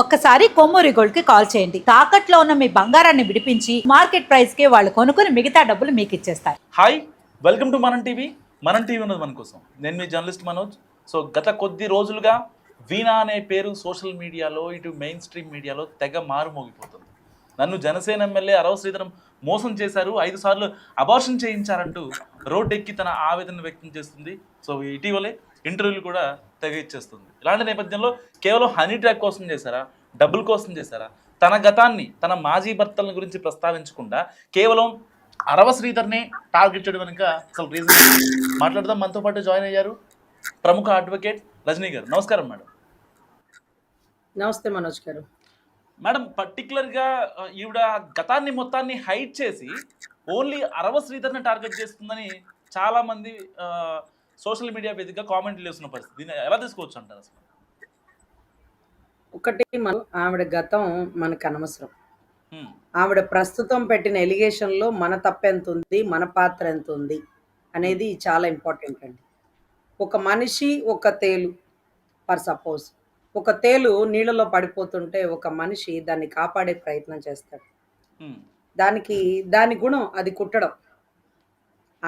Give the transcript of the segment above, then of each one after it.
ఒక్కసారి కొమ్మూరి గోల్డ్కి కాల్ చేయండి. తాకట్లో ఉన్న మీ బంగారాన్ని విడిపించి మార్కెట్ ప్రైస్కి వాళ్ళు కొనుక్కుని మిగతా డబ్బులు మీకు ఇచ్చేస్తారు. Hi welcome to Manam TV. Manam TV ఉన్నది మన కోసం. నేను మీ జర్నలిస్ట్ మనోజ్. సో గత కొద్ది రోజులుగా వీణా అనే పేరు సోషల్ మీడియాలో ఇటు మెయిన్ స్ట్రీమ్ మీడియాలో తెగ మారుమోగిపోతుంది నన్ను జనసేన ఎమ్మెల్యే అరవ శ్రీధరం మోసం చేశారు. ఐదు సార్లు అబార్షన్ చేయించారంటూ రోడ్డెక్కి తన ఆవేదన వ్యక్తం చేస్తుంది. సో ఇటీవలే ఇంటర్వ్యూలు కూడా తెగ ఇచ్చేస్తుంది. ఇలాంటి నేపథ్యంలో కేవలం హనీ ట్రాక్ కోసం చేశారా? డబ్బుల కోసం చేశారా? తన గతాన్ని తన మాజీ భర్తల గురించి ప్రస్తావించకుండా కేవలం అరవ శ్రీధర్ని టార్గెట్ చేయడం వెనుక అసలు రీజన్ మాట్లాడదాం. మనతో పాటు జాయిన్ అయ్యారు ప్రముఖ అడ్వకేట్ రజనీ గారు. నమస్కారం మేడం. నమస్తే మనోజ్ గారు. మేడం పర్టికులర్గా ఈవిడ గతాన్ని మొత్తాన్ని హైట్ చేసి ఓన్లీ అరవ శ్రీధర్ని టార్గెట్ చేస్తుందని చాలా మంది సోషల్ మీడియా వేదికగా కామెంట్లు చేస్తున్న పరిస్థితి. దీన్ని ఎలా తీసుకోవచ్చు అంటారు అసలు? ఒకటి మనం ఆవిడ గతం మనకు అనవసరం. ఆవిడ ప్రస్తుతం పెట్టిన ఎలిగేషన్లో మన తప్పు ఎంత ఉంది మన పాత్ర ఎంత ఉంది అనేది చాలా ఇంపార్టెంట్ అండి. ఒక మనిషి ఒక తేలు ఫర్ సపోజ్. ఒక తేలు నీళ్ళలో పడిపోతుంటే ఒక మనిషి దాన్ని కాపాడే ప్రయత్నం చేస్తాడు. దానికి దాని గుణం అది కుట్టడం.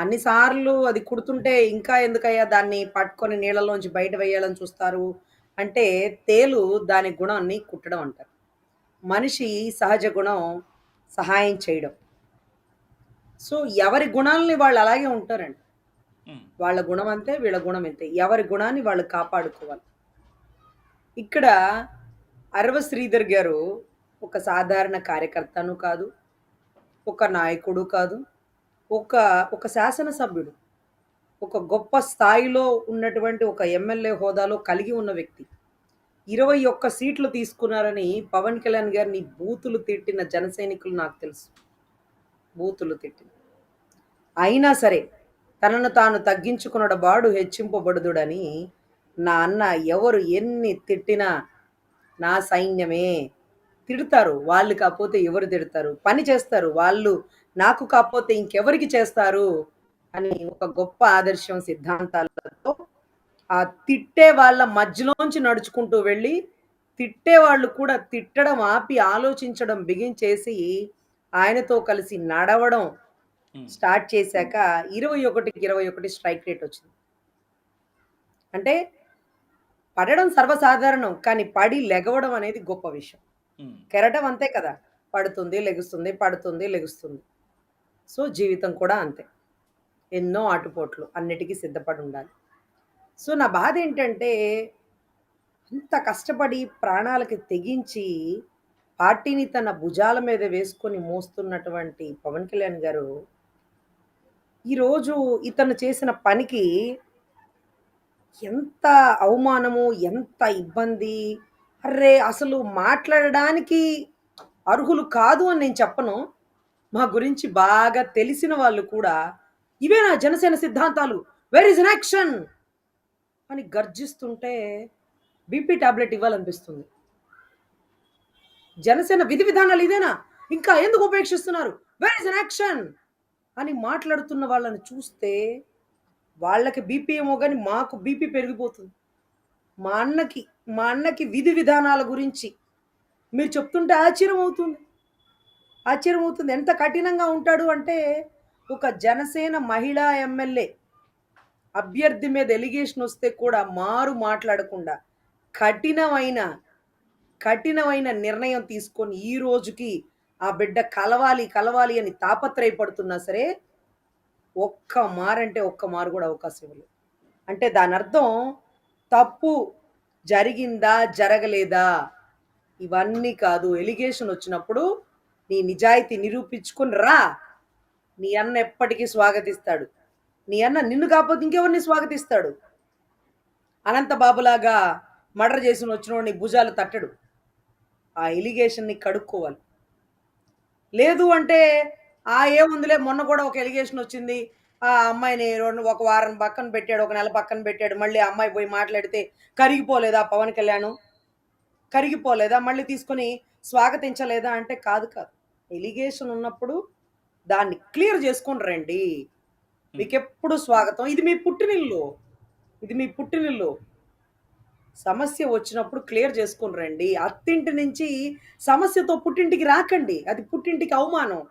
అన్నిసార్లు అది కుడుతుంటే ఇంకా ఎందుకయ్యా దాన్ని పట్టుకొని నీళ్ళలోంచి బయట వేయాలని చూస్తారు? అంటే తేలు దాని గుణాన్ని కుట్టడం అంటారు. మనిషి సహజ గుణం సహాయం చేయడం. సో ఎవరి గుణాలని వాళ్ళు అలాగే ఉంటారండి. వాళ్ళ గుణం అంతే వీళ్ళ గుణం అంతే ఎవరి గుణాన్ని వాళ్ళు కాపాడుకోవాలి. ఇక్కడ అరవ శ్రీధర్ గారు ఒక సాధారణ కార్యకర్తను కాదు ఒక నాయకుడు కాదు ఒక ఒక శాసనసభ్యుడు ఒక గొప్ప స్థాయిలో ఉన్నటువంటి ఒక ఎమ్మెల్యే హోదాలో కలిగి ఉన్న వ్యక్తి. ఇరవై ఒక్క సీట్లు తీసుకున్నారని పవన్ కళ్యాణ్ గారిని బూతులు తిట్టిన జనసైనికులు నాకు తెలుసు. బూతులు తిట్టిన. అయినా సరే తనను తాను తగ్గించుకున్న బాడు హెచ్చింపబడుదుడని నా అన్న ఎవరు ఎన్ని తిట్టినా నా సైన్యమే. తిడతారు వాళ్ళు కాకపోతే ఎవరు తిడతారు? పని చేస్తారు వాళ్ళు నాకు కాకపోతే ఇంకెవరికి చేస్తారు? అని ఒక గొప్ప ఆదర్శం సిద్ధాంతాలతో ఆ తిట్టే వాళ్ళ మధ్యలోంచి నడుచుకుంటూ వెళ్ళి తిట్టే వాళ్ళు కూడా తిట్టడం ఆపి ఆలోచించడం బిగించేసి ఆయనతో కలిసి నడవడం. స్టార్ట్ చేశాక ఇరవై ఒకటికి ఇరవై ఒకటి స్ట్రైక్ రేట్ వచ్చింది. అంటే పడడం సర్వసాధారణం కానీ పడి లెగవడం అనేది గొప్ప విషయం. కెరటం అంతే కదా. పడుతుంది లెగుస్తుంది పడుతుంది లెగుస్తుంది. సో జీవితం కూడా అంతే. ఎన్నో ఆటుపోట్లు అన్నిటికీ సిద్ధపడి ఉండాలి. సో నా బాధ ఏంటంటే అంత కష్టపడి ప్రాణాలకి తెగించి పార్టీని తన భుజాల మీద వేసుకొని మోస్తున్నటువంటి పవన్ కళ్యాణ్ గారు ఈరోజు ఇతను చేసిన పనికి ఎంత అవమానము ఎంత ఇబ్బంది అర్రే అసలు మాట్లాడడానికి అర్హులు కాదు అని నేను చెప్పను. మా గురించి బాగా తెలిసిన వాళ్ళు కూడా ఇవే నా జనసేన సిద్ధాంతాలు. వెర్ ఇస్ యాక్షన్ అని గర్జిస్తుంటే బీపీ టాబ్లెట్ ఇవ్వాలనిపిస్తుంది. జనసేన విధి విధానాలు ఇదేనా? ఇంకా ఎందుకు ఉపేక్షిస్తున్నారు? వెర్ ఇస్ యాక్షన్ అని మాట్లాడుతున్న వాళ్ళని చూస్తే వాళ్ళకి బీపీ ఏమో కానీ మాకు బీపీ పెరిగిపోతుంది. మా అన్నకి మా అన్నకి విధి విధానాల గురించి మీరు చెప్తుంటే ఆశ్చర్యం అవుతుంది ఆశ్చర్యమవుతుంది. ఎంత కఠినంగా ఉంటాడు అంటే ఒక జనసేన మహిళా ఎమ్మెల్యే అభ్యర్థి మీద ఎలిగేషన్ వస్తే కూడా మారు మాట్లాడకుండా కఠినమైన కఠినమైన నిర్ణయం తీసుకొని ఈ రోజుకి ఆ బిడ్డ కలవాలి కలవాలి అని తాపత్రయపడుతున్నా సరే ఒక్క మారంటే ఒక్క మారు కూడా అవకాశం ఇవ్వలేదు. అంటే దాని అర్థం తప్పు జరిగిందా జరగలేదా? ఇవన్నీ కాదు. ఎలిగేషన్ వచ్చినప్పుడు నీ నిజాయితీ నిరూపించుకుని రా. నీ అన్న ఎప్పటికీ స్వాగతిస్తాడు. నీ అన్న నిన్ను కాకపోతే ఇంకెవరిని స్వాగతిస్తాడు? అనంత బాబులాగా మర్డర్ చేసిన వచ్చినోడిని భుజాలు తట్టడు. ఆ ఎలిగేషన్ని కడుక్కోవాలి. లేదు అంటే ఆ ఏముందిలే మొన్న కూడా ఒక ఎలిగేషన్ వచ్చింది. ఆ అమ్మాయిని రెండు ఒక వారం పక్కన పెట్టాడు ఒక నెల పక్కన పెట్టాడు. మళ్ళీ ఆ అమ్మాయి పోయి మాట్లాడితే కరిగిపోలేదా పవన్ కళ్యాణ్? కరిగిపోలేదా? మళ్ళీ తీసుకొని స్వాగతించలేదా? అంటే కాదు కాదు. ఎలిగేషన్ ఉన్నప్పుడు దాన్ని క్లియర్ చేసుకొని రండి. మీకు ఎప్పుడు స్వాగతం. ఇది మీ పుట్టినిల్లు. ఇది మీ పుట్టినిల్లు. సమస్య వచ్చినప్పుడు క్లియర్ చేసుకొని రండి. అత్తింటి నుంచి సమస్యతో పుట్టింటికి రాకండి. అది పుట్టింటికి అవమానం.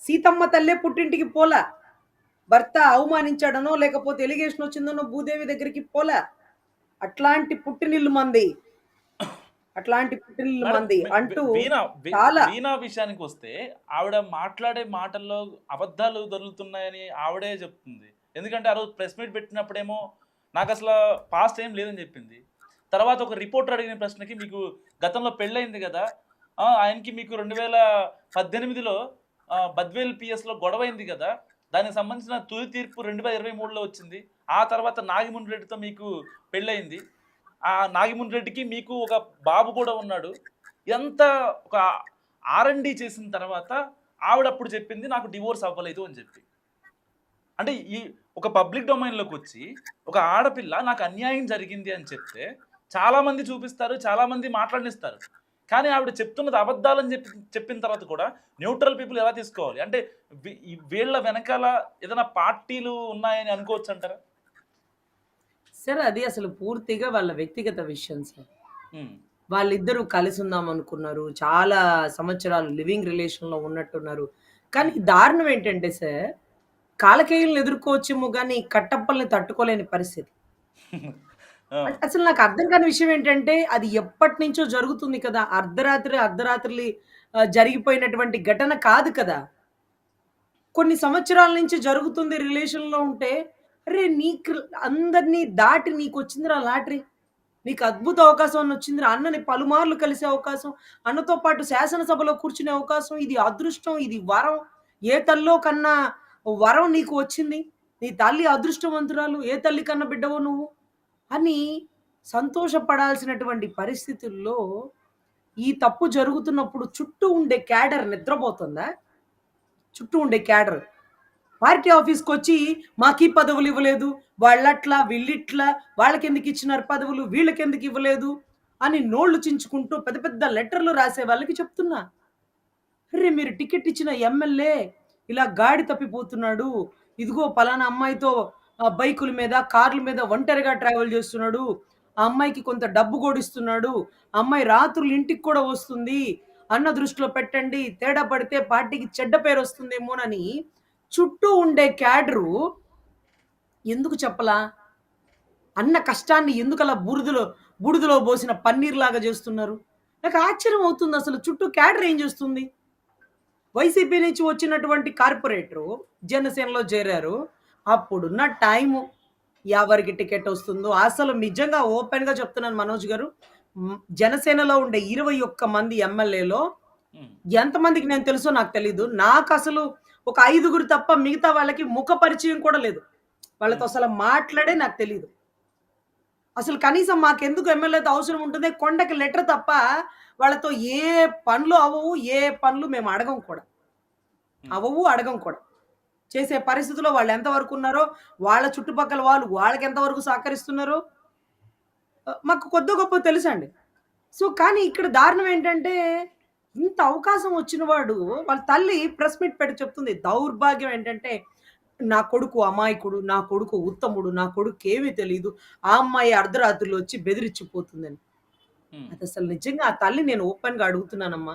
సీతమ్మ తల్లే పుట్టింటికి పోలా. భర్త అవమానించాడనో లేకపోతే ఎలిగేషన్ వచ్చిందనో భూదేవి దగ్గరికి పోలా. అట్లాంటి పుట్టినిల్లు మంది. అట్లాంటి మంది అంటూ వీణా విషయానికి వస్తే ఆవిడ మాట్లాడే మాటల్లో అబద్ధాలు దొరుకుతున్నాయని ఆవిడే చెప్తుంది. ఎందుకంటే ఆ రోజు ప్రెస్ మీట్ పెట్టినప్పుడేమో నాకు అసలు పాస్ట్ ఏం లేదని చెప్పింది. తర్వాత ఒక రిపోర్టర్ అడిగిన ప్రశ్నకి మీకు గతంలో పెళ్ళయింది కదా ఆ, ఆయనకి మీకు రెండు వేల పద్దెనిమిదిలో బద్వేల్ పిఎస్లో గొడవ అయింది కదా దానికి సంబంధించిన తుది తీర్పు రెండు వేల ఇరవై మూడులో వచ్చింది. ఆ తర్వాత నాగిమున్ రెడ్డితో మీకు పెళ్ళయింది. ఆ నాగిమున్ రెడ్డికి మీకు ఒక బాబు కూడా ఉన్నాడు. ఎంత ఒక ఆర్ఎండి చేసిన తర్వాత ఆవిడ అప్పుడు చెప్పింది నాకు డివోర్స్ అవ్వలేదు అని చెప్పి. అంటే ఈ ఒక పబ్లిక్ డొమైన్లోకి వచ్చి ఒక ఆడపిల్ల నాకు అన్యాయం జరిగింది అని చెప్తే చాలామంది చూపిస్తారు చాలామంది మాట్లాడిస్తారు కానీ ఆవిడ చెప్తున్నది అబద్ధాలని చెప్పి చెప్పిన తర్వాత కూడా న్యూట్రల్ పీపుల్ ఎలా తీసుకోవాలి? అంటే వీళ్ళ వెనకాల ఏదైనా పార్టీలు ఉన్నాయని అనుకోవచ్చు అంటారా సార్ అది అసలు పూర్తిగా వాళ్ళ వ్యక్తిగత విషయం సార్. వాళ్ళిద్దరూ కలిసి ఉందాం అనుకున్నారు. చాలా సంవత్సరాలు లివింగ్ రిలేషన్లో ఉన్నట్టున్నారు. కానీ దారుణం ఏంటంటే సార్ కాలకేయులను ఎదుర్కోవచ్చేమో కానీ కట్టప్పల్ని తట్టుకోలేని పరిస్థితి. అసలు నాకు అర్థం కాని విషయం ఏంటంటే అది ఎప్పటి నుంచో జరుగుతుంది కదా. అర్ధరాత్రి అర్ధరాత్రి జరిగిపోయినటువంటి ఘటన కాదు కదా. కొన్ని సంవత్సరాల నుంచి జరుగుతుంది రిలేషన్లో ఉంటే అరే నీకు అందరినీ దాటి నీకు వచ్చిందిరా లాటరీ. నీకు అద్భుత అవకాశం వచ్చిందిరా. అన్నని పలుమార్లు కలిసే అవకాశం అన్నతో పాటు శాసనసభలో కూర్చునే అవకాశం ఇది అదృష్టం ఇది వరం. ఏ తల్లో కన్నా వరం నీకు వచ్చింది? నీ తల్లి అదృష్టవంతురాలు ఏ తల్లి కన్నా బిడ్డవో నువ్వు? అని సంతోషపడాల్సినటువంటి పరిస్థితుల్లో ఈ తప్పు జరుగుతున్నప్పుడు చుట్టూ ఉండే క్యాడర్ నిద్రపోతుందా? చుట్టూ ఉండే క్యాడర్. పార్టీ ఆఫీస్కి వచ్చి మాకు ఈ పదవులు ఇవ్వలేదు. వాళ్ళట్లా వీళ్ళిట్లా వాళ్ళకెందుకు ఇచ్చినారు పదవులు వీళ్ళకెందుకు ఇవ్వలేదు అని నోళ్ళు చించుకుంటూ పెద్ద పెద్ద లెటర్లు రాసే వాళ్ళకి చెప్తున్నా. అరే మీరు టికెట్ ఇచ్చిన ఎమ్మెల్యే ఇలా గాడి తప్పిపోతున్నాడు. ఇదిగో పలానా అమ్మాయితో బైకుల మీద కార్ల మీద ఒంటరిగా ట్రావెల్ చేస్తున్నాడు. ఆ అమ్మాయికి కొంత డబ్బు గోడిస్తున్నాడు. అమ్మాయి రాత్రులు ఇంటికి కూడా వస్తుంది. అన్న దృష్టిలో పెట్టండి. తేడా పడితే పార్టీకి చెడ్డ పేరు వస్తుందేమోనని చుట్టూ ఉండే క్యాడరు ఎందుకు చెప్పలా? అన్న కష్టాన్ని ఎందుకు అలా బురదలో బూడిదలో పోసిన పన్నీర్ లాగా చేస్తున్నారు? నాకు ఆశ్చర్యం అవుతుంది అసలు చుట్టూ క్యాడర్ ఏం చేస్తుంది? వైసీపీ నుంచి వచ్చినటువంటి కార్పొరేటరు జనసేనలో చేరారు. అప్పుడున్న టైము ఎవరికి టికెట్ వస్తుందో అసలు నిజంగా ఓపెన్గా చెప్తున్నాను మనోజ్ గారు. జనసేనలో ఉండే ఇరవై ఒక్క మంది ఎమ్మెల్యేలో ఎంతమందికి నేను తెలుసో నాకు తెలీదు. నాకు అసలు ఒక ఐదుగురు తప్ప మిగతా వాళ్ళకి ముఖ పరిచయం కూడా లేదు. వాళ్ళతో అసలు మాట్లాడే నాకు తెలియదు అసలు కనీసం మాకెందుకు ఎమ్మెల్యేతో అవసరం ఉంటుంది? కొండకి లెటర్ తప్ప వాళ్ళతో ఏ పనులు అవ్వవు ఏ పనులు మేము అడగం కూడా. అవ్వవు అడగం కూడా. చేసే పరిస్థితిలో వాళ్ళు ఎంతవరకు ఉన్నారో వాళ్ళ చుట్టుపక్కల వాళ్ళు వాళ్ళకి ఎంతవరకు సహకరిస్తున్నారో మాకు కొద్ది గొప్ప తెలుసండి. సో కానీ ఇక్కడ దారుణం ఏంటంటే ఇంత అవకాశం వచ్చిన వాడు వాళ్ళ తల్లి ప్రెస్ మీట్ పెట్టి చెప్తుంది దౌర్భాగ్యం ఏంటంటే నా కొడుకు అమాయకుడు నా కొడుకు ఉత్తముడు నా కొడుకు ఏమీ తెలియదు ఆ అమ్మాయి అర్ధరాత్రులు వచ్చి బెదిరించిపోతుందని. అది అసలు నిజంగా ఆ తల్లి నేను ఓపెన్గా అడుగుతున్నానమ్మా.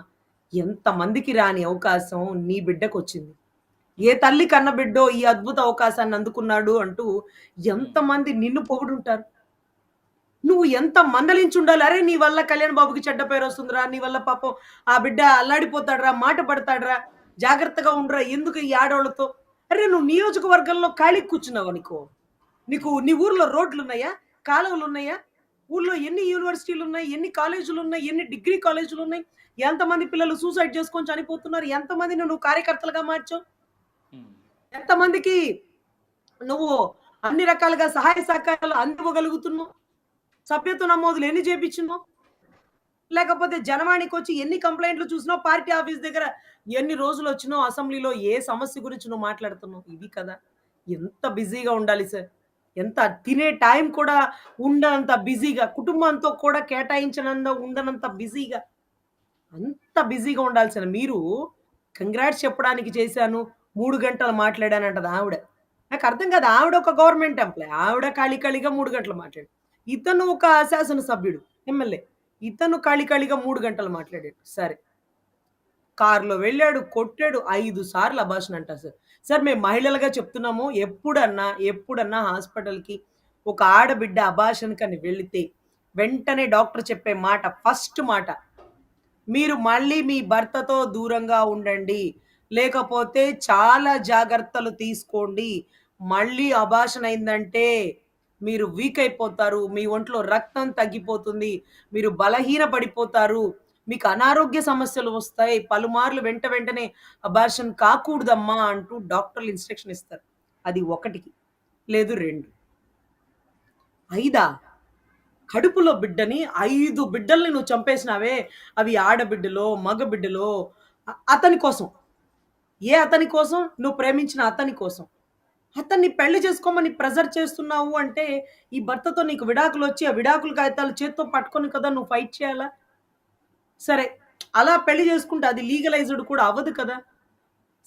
ఎంతమందికి రాని అవకాశం నీ బిడ్డకు వచ్చింది ఏ తల్లి కన్న బిడ్డో ఈ అద్భుత అవకాశాన్ని అందుకున్నాడు అంటూ ఎంతమంది నిన్ను పొగుడుంటారు? నువ్వు ఎంత మందలించి ఉండాలి అరే నీ వల్ల కళ్యాణ్ బాబుకి చెడ్డ పేరు వస్తుందిరా నీ వల్ల పాపం ఆ బిడ్డ అల్లాడిపోతాడురా మాట పడతాడురా జాగ్రత్తగా ఉండరా ఎందుకు ఈ ఆడవాళ్ళతో అరే నువ్వు నియోజకవర్గంలో ఖాళీ కూర్చున్నావు అనుకో నీకు నీ ఊర్లో రోడ్లు ఉన్నాయా కాలువలు ఉన్నాయా ఊర్లో ఎన్ని యూనివర్సిటీలు ఉన్నాయి ఎన్ని కాలేజీలు ఉన్నాయి ఎన్ని డిగ్రీ కాలేజీలు ఉన్నాయి ఎంతమంది పిల్లలు సూసైడ్ చేసుకొని చనిపోతున్నారు? ఎంతమందిని నువ్వు కార్యకర్తలుగా మార్చావు. ఎంతమందికి నువ్వు అన్ని రకాలుగా సహాయ సహకారాలు అందివ్వగలుగుతున్నావు? సభ్యత్వ నమోదులు ఎన్ని చేపించినో లేకపోతే జనవాణికి వచ్చి ఎన్ని కంప్లైంట్లు చూసినా పార్టీ ఆఫీస్ దగ్గర ఎన్ని రోజులు వచ్చినో అసెంబ్లీలో ఏ సమస్య గురించి నువ్వు మాట్లాడుతున్నావు? ఇది కదా. ఎంత బిజీగా ఉండాలి సార్. ఎంత తినే టైం కూడా ఉండనంత బిజీగా. కుటుంబంతో కూడా కేటాయించనంత ఉండనంత బిజీగా. అంత బిజీగా ఉండాల్సిన మీరు కంగ్రాట్స్ చెప్పడానికి చేశాను. మూడు గంటలు మాట్లాడానంటది ఆవిడ. నాకు అర్థం కాదు. ఆవిడ ఒక గవర్నమెంట్ ఎంప్లాయ్. ఆవిడ ఖాళీ ఖాళీగా మూడు గంటలు మాట్లాడు. ఇతను ఒక శాసనసభ్యుడు ఎమ్మెల్యే. ఇతను ఖాళీ మూడు గంటలు మాట్లాడాడు. సరే. కారులో వెళ్ళాడు కొట్టాడు ఐదు సార్లు అభాషణ అంటారు సార్. సార్ మేము మహిళలుగా చెప్తున్నాము ఎప్పుడన్నా ఎప్పుడన్నా హాస్పిటల్కి ఒక ఆడబిడ్డ అభాషణకని వెళితే వెంటనే డాక్టర్ చెప్పే మాట ఫస్ట్ మాట మీరు మళ్ళీ మీ భర్తతో దూరంగా ఉండండి లేకపోతే చాలా జాగ్రత్తలు తీసుకోండి మళ్ళీ అభాషణ అయిందంటే మీరు వీక్ అయిపోతారు మీ ఒంట్లో రక్తం తగ్గిపోతుంది మీరు బలహీన పడిపోతారు మీకు అనారోగ్య సమస్యలు వస్తాయి పలుమార్లు వెంట వెంటనే అబార్షన్ కాకూడదమ్మా అంటూ డాక్టర్లు ఇన్స్ట్రక్షన్ ఇస్తారు. అది ఒకటికి లేదు రెండు. ఐదా కడుపులో బిడ్డని ఐదు బిడ్డల్ని నువ్వు చంపేసినావే అవి ఆడబిడ్డలో మగబిడ్డలో అతని కోసం. ఏ అతని కోసం? నువ్వు ప్రేమించిన అతని కోసం. అతన్ని పెళ్ళి చేసుకోమని ప్రెజర్ చేస్తున్నావు అంటే ఈ భర్తతో నీకు విడాకులు వచ్చి ఆ విడాకులు కాగితాలు చేత్తో పట్టుకొని కదా నువ్వు ఫైట్ చేయాలా? సరే అలా పెళ్ళి చేసుకుంటే అది లీగలైజ్డ్ కూడా అవ్వదు కదా?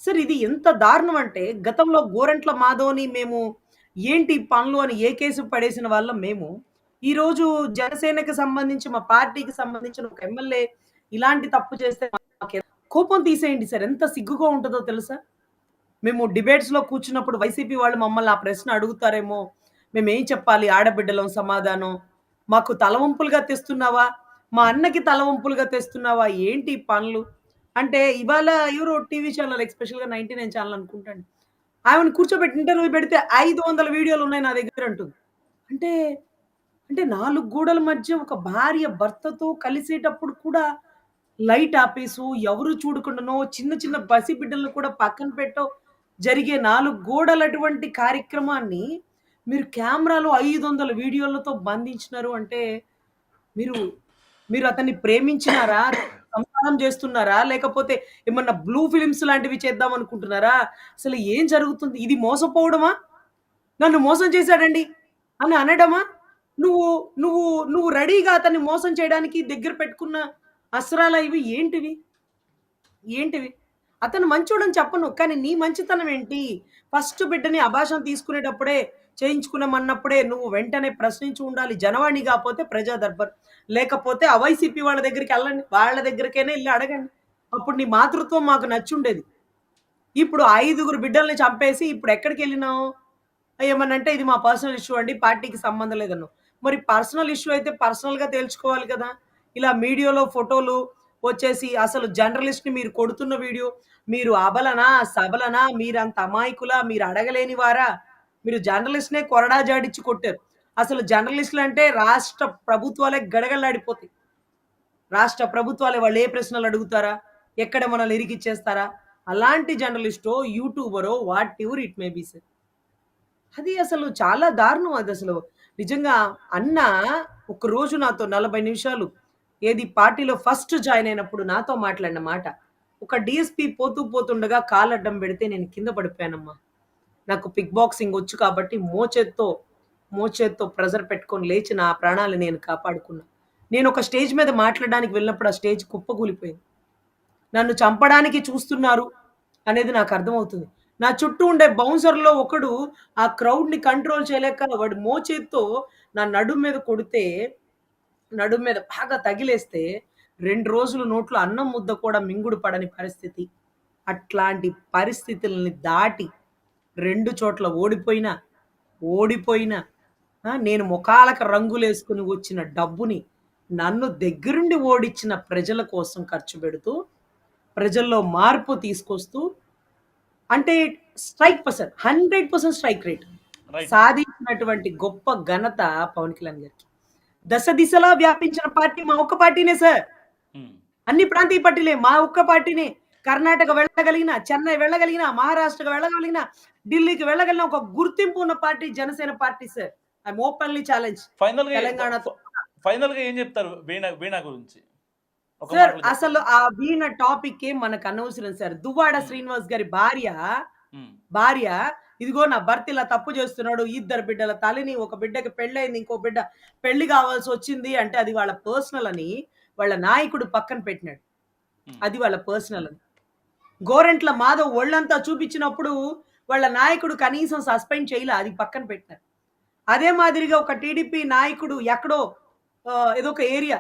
సరే ఇది ఎంత దారుణం అంటే గతంలో గోరంట్ల మాధవ్ని మేము ఏంటి పనులు అని ఏ కేసు పడేసిన వాళ్ళం మేము? ఈరోజు జనసేనకి సంబంధించి మా పార్టీకి సంబంధించిన ఒక ఎమ్మెల్యే ఇలాంటి తప్పు చేస్తే కోపం తీసేయండి సార్ ఎంత సిగ్గుగా ఉంటుందో తెలుసా? మేము డిబేట్స్లో కూర్చున్నప్పుడు వైసీపీ వాళ్ళు మమ్మల్ని ఆ ప్రశ్న అడుగుతారేమో. మేము ఏం చెప్పాలి? ఆడబిడ్డలం సమాధానం. మాకు తలవంపులుగా తెస్తున్నావా? మా అన్నకి తలవంపులుగా తెస్తున్నావా? ఏంటి పనులు? అంటే ఇవాళ ఎవరో టీవీ ఛానల్ ఎక్స్పెషల్గా నైన్టీ నైన్ ఛానల్ అనుకుంటాను ఆమెను కూర్చోబెట్టి ఇంటర్వ్యూ పెడితే ఐదు వందల వీడియోలు ఉన్నాయి నా దగ్గర అంటుంది. అంటే అంటే నాలుగు గోడల మధ్య ఒక భార్య భర్తతో కలిసేటప్పుడు కూడా లైట్ ఆపేసు ఎవరు చూడకుండానో చిన్న చిన్న బసి బిడ్డలను కూడా పక్కన పెట్టో జరిగే నాలుగు గోడలటువంటి కార్యక్రమాన్ని మీరు కెమెరాలో ఐదు వందల వీడియోలతో బంధించినారు అంటే మీరు మీరు అతన్ని ప్రేమించినారా? సంసారం చేస్తున్నారా? లేకపోతే ఏమన్నా బ్లూ ఫిలిమ్స్ లాంటివి చేద్దాం అనుకుంటున్నారా? అసలు ఏం జరుగుతుంది? ఇది మోసపోవడమా? నన్ను మోసం చేశాడండి అని అనడమా? నువ్వు నువ్వు నువ్వు రెడీగా అతన్ని మోసం చేయడానికి దగ్గర పెట్టుకున్న అస్త్రాలు ఇవి ఏంటివి? ఏంటివి? అతను మంచోడని చెప్పను కానీ నీ మంచితనం ఏంటి? ఫస్ట్ బిడ్డని అభాషం తీసుకునేటప్పుడే చేయించుకున్నామన్నప్పుడే నువ్వు వెంటనే ప్రశ్నించి ఉండాలి. జనవాణి కాకపోతే ప్రజా దర్బార్. లేకపోతే అవైసీపీ వాళ్ళ దగ్గరికి వెళ్ళండి. వాళ్ళ దగ్గరికైనా వెళ్ళి అడగండి. అప్పుడు నీ మాతృత్వం మాకు నచ్చుండేది. ఇప్పుడు ఐదుగురు బిడ్డల్ని చంపేసి ఇప్పుడు ఎక్కడికి వెళ్ళినావు? ఏమనంటే ఇది మా పర్సనల్ ఇష్యూ అండి పార్టీకి సంబంధం లేదన్నావు మరి పర్సనల్ ఇష్యూ అయితే పర్సనల్గా తేల్చుకోవాలి కదా. ఇలా మీడియాలో ఫోటోలు వచ్చేసి అసలు జర్నలిస్ట్ని మీరు కొడుతున్న వీడియో మీరు అబలనా సబలనా మీరంత అమాయకులా మీరు అడగలేని వారా? మీరు జర్నలిస్ట్నే కొరడా జాడిచ్చి కొట్టారు. అసలు జర్నలిస్టులు అంటే రాష్ట్ర ప్రభుత్వాలే గడగలాడిపోతాయి రాష్ట్ర ప్రభుత్వాలే వాళ్ళు ఏ ప్రశ్నలు అడుగుతారా? ఎక్కడ మనల్ని ఇరికిచ్చేస్తారా? అలాంటి జర్నలిస్టో యూట్యూబరో whatever it may be sir అది అసలు చాలా దారుణం అది అసలు. నిజంగా అన్న ఒక రోజు నాతో నలభై నిమిషాలు ఏది పార్టీలో ఫస్ట్ జాయిన్ అయినప్పుడు నాతో మాట్లాడిన మాట. ఒక డిఎస్పీ పోతూ పోతుండగా కాలడ్డం పెడితే నేను కింద పడిపోయానమ్మా. నాకు పిక్ బాక్సింగ్ వచ్చు కాబట్టి మోచేత్తో మోచేత్తో ప్రెజర్ పెట్టుకొని లేచి నా ప్రాణాలు నేను కాపాడుకున్నా. నేను ఒక స్టేజ్ మీద మాట్లాడడానికి వెళ్ళినప్పుడు ఆ స్టేజ్ కుప్పకూలిపోయింది. నన్ను చంపడానికి చూస్తున్నారు అనేది నాకు అర్థమవుతుంది. నా చుట్టూ ఉండే బౌన్సర్లో ఒకడు ఆ క్రౌడ్ని కంట్రోల్ చేయలేక వాడు మోచేత్తో నా నడుము మీద కొడితే నడుం మీద బాగా తగిలేస్తే రెండు రోజులు నోట్లో అన్నం ముద్ద కూడా మింగుడు పడని పరిస్థితి. అట్లాంటి పరిస్థితుల్ని దాటి రెండు చోట్ల ఓడిపోయినా ఓడిపోయినా నేను ముఖాలకు రంగులేసుకుని వచ్చిన డబ్బుని నన్ను దగ్గరుండి ఓడించిన ప్రజల కోసం ఖర్చు పెడుతూ ప్రజల్లో మార్పు తీసుకొస్తూ అంటే strike percent hundred percent strike rate right. సాధించినటువంటి గొప్ప ఘనత పవన్ కళ్యాణ్ గారికి. దశ దిశలా వ్యాపించిన పార్టీ మా ఒక్క పార్టీనే సార్. అన్ని ప్రాంతీయ పార్టీలే. మా ఒక్క పార్టీనే. కర్ణాటక వెళ్ళగలిగిన చెన్నై వెళ్ళగలిగిన మహారాష్ట్రకు వెళ్ళగలిగిన ఢిల్లీకి వెళ్ళగలిగిన ఒక గుర్తింపు ఉన్న party Janasena party sir. I'm openly challenge. ఫైనల్గా తెలంగాణతో ఫైనల్గా ఏం చెప్తారు వీణ వీణ గురించి? సార్ అసలు ఆ వీణ టాపిక్ ఏ మనకు అనవసరం సార్. దువ్వాడ శ్రీనివాస్ గారి భార్య భార్య ఇదిగో నా భర్త ఇలా తప్పు చేస్తున్నాడు ఇద్దరు బిడ్డల తల్లిని ఒక బిడ్డకి పెళ్ళైంది ఇంకో బిడ్డ పెళ్ళి కావాల్సి వచ్చింది అంటే అది వాళ్ళ పర్సనల్ అని వాళ్ళ నాయకుడు పక్కన పెట్టినాడు. అది వాళ్ళ పర్సనల్ అని. గోరెంట్ల మాధవ్ ఒళ్ళంతా చూపించినప్పుడు వాళ్ళ నాయకుడు కనీసం సస్పెండ్ చేయలే అది పక్కన పెట్టినారు అదే మాదిరిగా ఒక టీడీపీ నాయకుడు ఎక్కడో ఏదో ఒక ఏరియా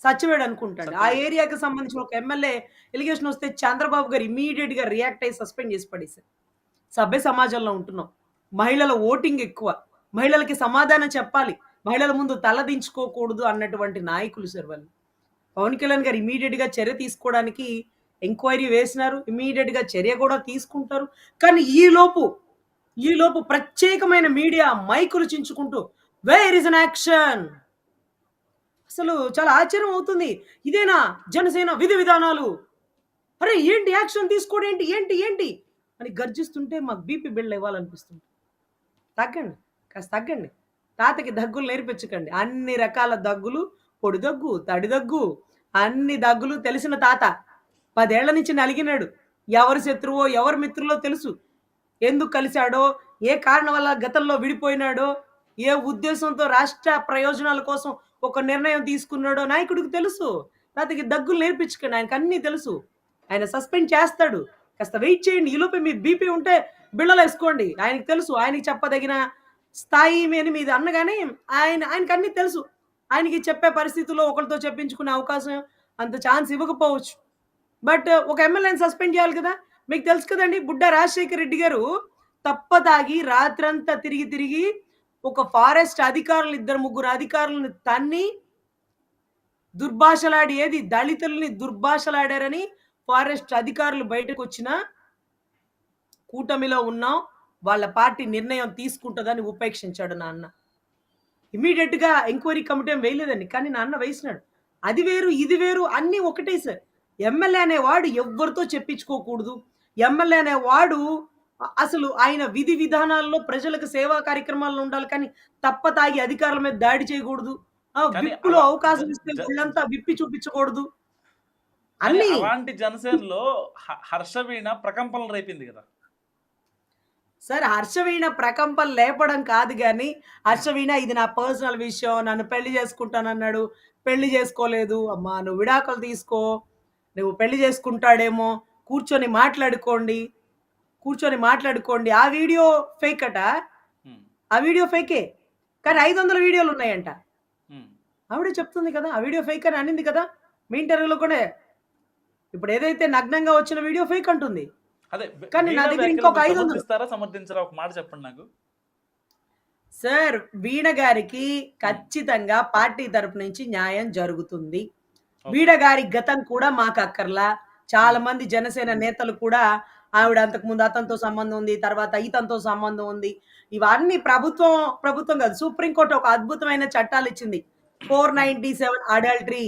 సచ్చివేడు అనుకుంటాడు. ఆ. ఏరియాకి సంబంధించిన ఒక ఎమ్మెల్యే ఎలిగేషన్ వస్తే చంద్రబాబు గారు ఇమీడియట్గా రియాక్ట్ అయ్యి సస్పెండ్ చేసి పడేశారు. సభ్య సమాజంలో ఉంటున్నాం. మహిళల ఓటింగ్ ఎక్కువ. మహిళలకి సమాధానం చెప్పాలి. మహిళల ముందు తలదించుకోకూడదు అన్నటువంటి నాయకులు సార్ వాళ్ళు. పవన్ కళ్యాణ్ గారు ఇమీడియట్గా చర్య తీసుకోవడానికి ఎంక్వైరీ వేసినారు. ఇమీడియట్గా చర్య కూడా తీసుకుంటారు. కానీ ఈలోపు ఈలోపు ఈ లోపు ప్రత్యేకమైన మీడియా మైకులు చించుకుంటూ వేర్ ఇస్ అన్ యాక్షన్ అసలు చాలా ఆశ్చర్యం అవుతుంది. ఇదేనా జనసేన విధి విధానాలు? అరే ఏంటి యాక్షన్ తీసుకోవడం ఏంటి? ఏంటి? ఏంటి? అని గర్జిస్తుంటే మాకు బీపీ బిల్డ్ ఇవ్వాలనిపిస్తుంది తగ్గండి కాస్త తగ్గండి. తాతకి దగ్గులు నేర్పించకండి. అన్ని రకాల దగ్గులు పొడి దగ్గు తడి దగ్గు అన్ని దగ్గులు తెలిసిన తాత పదేళ్ళ నుంచి నలిగినాడు. ఎవరి శత్రువో ఎవరి మిత్రులో తెలుసు. ఎందుకు కలిశాడో ఏ కారణం వల్ల గతంలో విడిపోయినాడో ఏ ఉద్దేశంతో రాష్ట్ర ప్రయోజనాల కోసం ఒక నిర్ణయం తీసుకున్నాడో నాయకుడికి తెలుసు. తాతకి దగ్గులు నేర్పించకండి. ఆయనకు అన్నీ తెలుసు. ఆయన సస్పెండ్ చేస్తాడు. కాస్త వెయిట్ చేయండి. ఈలోపే మీ బీపీ ఉంటే బిళ్ళలు వేసుకోండి. ఆయనకి తెలుసు ఆయనకి చెప్పదగిన స్థాయి అని మీది అన్నగానే ఆయన ఆయనకి అన్నీ తెలుసు. ఆయనకి చెప్పే పరిస్థితుల్లో ఒకరితో చెప్పించుకునే అవకాశం అంత ఛాన్స్ ఇవ్వకపోవచ్చు. బట్ ఒక ఎమ్మెల్యేని సస్పెండ్ చేయాలి కదా? మీకు తెలుసు కదండి బుడ్డ రాజశేఖర రెడ్డి గారు తప్ప తాగి రాత్రంతా తిరిగి తిరిగి ఒక ఫారెస్ట్ అధికారులు ఇద్దరు ముగ్గురు అధికారులను తన్ని దుర్భాషలాడి ఏది దళితుల్ని దుర్భాషలాడారని ఫారెస్ట్ అధికారులు బయటకు వచ్చిన కూటమిలో ఉన్నాం వాళ్ళ పార్టీ నిర్ణయం తీసుకుంటుందని ఉపేక్షించాడు నాన్న. ఇమీడియట్గా ఎంక్వైరీ కమిటీ ఏం వేయలేదండి కానీ నాన్న వేసినాడు. అది వేరు ఇది వేరు అన్నీ ఒకటే సార్. ఎమ్మెల్యే అనేవాడు ఎవరితో చెప్పించుకోకూడదు. ఎమ్మెల్యే అనేవాడు అసలు ఆయన విధి విధానాల్లో ప్రజలకు సేవా కార్యక్రమాల్లో ఉండాలి కానీ తప్ప తాగి అధికారుల మీద దాడి చేయకూడదు. విప్పులో అవకాశం ఇస్తే వీళ్ళంతా విప్పి చూపించకూడదు. అన్ని. అలాంటి జనసేనలో హర్షవీణ ప్రకంపనలు రేపింది కదా. సార్ హర్షవీణ ప్రకంపం లేపడం కాదు కానీ హర్షవీణ ఇది నా పర్సనల్ విషయం నన్ను పెళ్ళి చేసుకుంటానన్నాడు పెళ్ళి చేసుకోలేదు. అమ్మా నువ్వు విడాకులు తీసుకో నువ్వు పెళ్ళి చేసుకుంటాడేమో కూర్చొని మాట్లాడుకోండి కూర్చొని మాట్లాడుకోండి. ఆ వీడియో ఫేక్ అట. ఆ వీడియో ఫేకే కానీ ఐదు వందల వీడియోలు ఉన్నాయంట. ఆవిడే చెప్తుంది కదా ఆ వీడియో ఫేక్ అని అనింది కదా. మీ ఇంటర్వ్యూలో కూడా ఇప్పుడు ఏదైతే నగ్నంగా వచ్చిన వీడియో ఫేక్ అంటుంది. అదే కానీ నా దగ్గర ఇంకొక ఐదు సమర్థించరా? ఒక మాట చెప్పండి నాకు. సార్ వీణ గారికి ఖచ్చితంగా పార్టీ తరపు నుంచి న్యాయం జరుగుతుంది. వీణ గారి గతం కూడా మాకు అక్కర్లా. చాలా మంది జనసేన నేతలు కూడా ఆవిడ అంతకు ముందు అతనితో సంబంధం ఉంది తర్వాత ఇతనితో సంబంధం ఉంది. ఇవన్నీ ప్రభుత్వం ప్రభుత్వం కాదు సుప్రీంకోర్టు ఒక అద్భుతమైన చట్టాలు ఇచ్చింది. Four ninety seven adultery.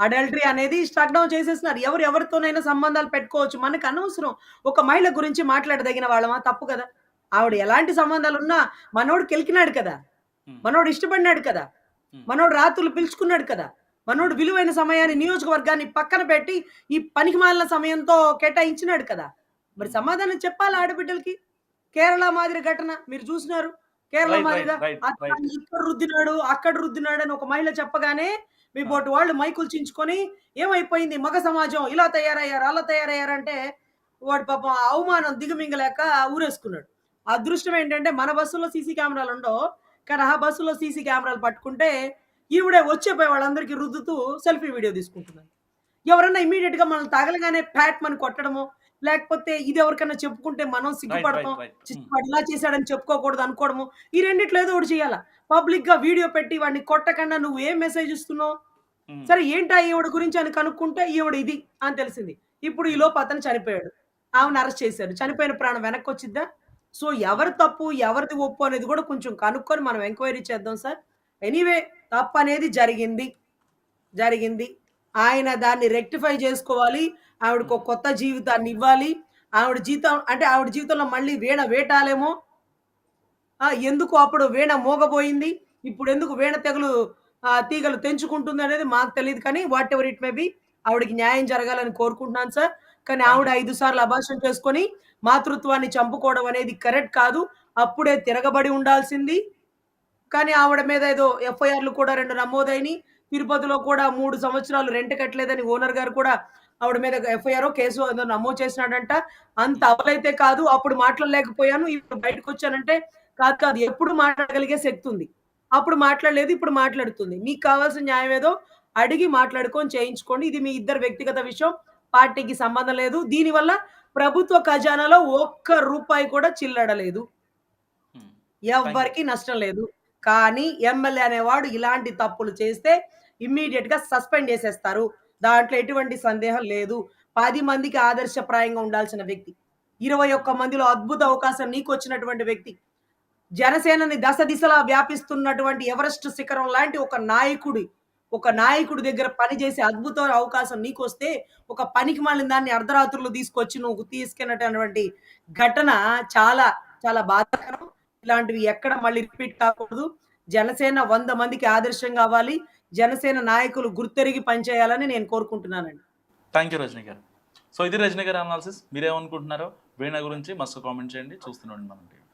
Adultery అనేది స్ట్రక్ డౌన్ చేసేస్తున్నారు. ఎవరు ఎవరితోనైనా సంబంధాలు పెట్టుకోవచ్చు. మనకు అనవసరం. ఒక మహిళ గురించి మాట్లాడదగిన వాళ్ళమా? తప్పు కదా. ఆవిడ ఎలాంటి సంబంధాలు ఉన్నా మనోడు కెలికినాడు కదా. మనోడు ఇష్టపడినాడు కదా. మనోడు రాత్రులు పిలుచుకున్నాడు కదా. మనోడు విలువైన సమయాన్ని నియోజకవర్గాన్ని పక్కన పెట్టి ఈ పనికి మాలిన సమయంతో కేటాయించినాడు కదా. మరి సమాధానం చెప్పాలి ఆడబిడ్డలకి? కేరళ మాదిరి ఘటన మీరు చూసినారు. కేరళ మాదిరిగా. ఇక్కడ రుద్దినాడు అక్కడ రుద్దినాడు అని ఒక మహిళ చెప్పగానే మీ బోటి వాళ్ళు మైకులు చించుకొని ఏమైపోయింది? మగ సమాజం ఇలా తయారయ్యారు అలా తయారయ్యారంటే వాడు పాపం అవమానం దిగమింగలేక ఊరేసుకున్నాడు. అదృష్టం ఏంటంటే మన బస్సులో సీసీ కెమెరాలు ఉండవు. కానీ ఆ బస్సులో సీసీ కెమెరాలు పట్టుకుంటే ఈవిడే వచ్చేపోయి వాళ్ళందరికీ రుద్దుతూ సెల్ఫీ వీడియో తీసుకుంటున్నారు ఎవరన్నా ఇమీడియట్గా మనం తగలగానే ప్యాట్ మన కొట్టడము లేకపోతే ఇది ఎవరికైనా చెప్పుకుంటే మనం సిగ్గుపడతాం చి- వాడు ఇలా చేశాడని చెప్పుకోకూడదు అనుకోవడము ఈ రెండిట్లో ఏదో ఒకటి చేయాలా? పబ్లిక్గా వీడియో పెట్టి వాడిని కొట్టకుండా నువ్వు ఏం మెసేజ్ ఇస్తున్నావు? సరే ఏంటా ఈవిడ గురించి అని కనుక్కుంటే ఈవిడ ఇది అని తెలిసింది. ఇప్పుడు ఈ లోపు అతను చనిపోయాడు. ఆమెను అరెస్ట్ చేశారు. చనిపోయిన ప్రాణం వెనక్కి వచ్చిద్దా? సో ఎవరి తప్పు ఎవరిది ఒప్పు అనేది కూడా కొంచెం కనుక్కొని మనం ఎంక్వైరీ చేద్దాం సార్. ఎనీవే తప్పు అనేది జరిగింది. జరిగింది. ఆయన దాన్ని రెక్టిఫై చేసుకోవాలి. ఆవిడకు కొత్త జీవితాన్ని ఇవ్వాలి. ఆవిడ జీవితం అంటే ఆవిడ జీవితంలో మళ్ళీ వీణ వేటాలేమో. ఎందుకు అప్పుడు వీణ మోగబోయింది? ఇప్పుడు ఎందుకు వీణ తెగలు తీగలు తెంచుకుంటుంది అనేది మాకు తెలియదు కానీ whatever it may be ఆవిడకి న్యాయం జరగాలని కోరుకుంటున్నాను సార్. కానీ ఆవిడ ఐదు సార్లు అభాషణ చేసుకొని మాతృత్వాన్ని చంపుకోవడం అనేది కరెక్ట్ కాదు. అప్పుడే తిరగబడి ఉండాల్సింది. కానీ ఆవిడ మీద ఏదో ఎఫ్ఐఆర్లు కూడా రెండు నమోదైని తిరుపతిలో కూడా మూడు సంవత్సరాలు రెంట్ కట్టలేదని ఓనర్ గారు కూడా ఆవిడ మీద ఎఫ్ఐఆర్ కేసు ఏదో నమోదు చేసినాడంట. అంత అవలైతే కాదు. అప్పుడు మాట్లాడలేకపోయాను. ఇప్పుడు బయటకు వచ్చానంటే కాదు కాదు. ఎప్పుడు మాట్లాడగలిగే శక్తి ఉంది. అప్పుడు మాట్లాడలేదు ఇప్పుడు మాట్లాడుతుంది. మీకు కావాల్సిన న్యాయం ఏదో అడిగి మాట్లాడుకొని చేయించుకోండి. ఇది మీ ఇద్దరు వ్యక్తిగత విషయం. పార్టీకి సంబంధం లేదు. దీనివల్ల ప్రభుత్వ ఖజానాలో ఒక్క రూపాయి కూడా చిల్లడలేదు. ఎవ్వరికి నష్టం లేదు. కానీ ఎమ్మెల్యే అనేవాడు ఇలాంటి తప్పులు చేస్తే ఇమ్మీడియట్గా సస్పెండ్ చేసేస్తారు. దాంట్లో ఎటువంటి సందేహం లేదు. పది మందికి ఆదర్శప్రాయంగా ఉండాల్సిన వ్యక్తి ఇరవై ఒక్క మందిలో అద్భుత అవకాశం నీకు వచ్చినటువంటి వ్యక్తి జనసేనని దశ దిశలా వ్యాపిస్తున్నటువంటి ఎవరెస్ట్ శిఖరం లాంటి ఒక నాయకుడి ఒక నాయకుడి దగ్గర పనిచేసే అద్భుత అవకాశం నీకు వస్తే ఒక పనికి మళ్ళీ దాన్ని అర్ధరాత్రులు తీసుకొచ్చి నువ్వు తీసుకెళ్ళినటువంటి ఘటన చాలా చాలా బాధాకరం. ఇలాంటివి ఎక్కడ మళ్ళీ రిపీట్ కాకూడదు. జనసేన వంద మందికి ఆదర్శం కావాలి జనసేన నాయకులు గుర్తెరిగి పనిచేయాలని నేను కోరుకుంటున్నానండి. థ్యాంక్ యూ రజనీ గారు. సో ఇది రజనీ గారి అనాలిసిస్ మీరేమనుకుంటున్నారో వీణ గురించి మస్తు కామెంట్ చేయండి. చూస్తున్నాండి మనం. టీవీ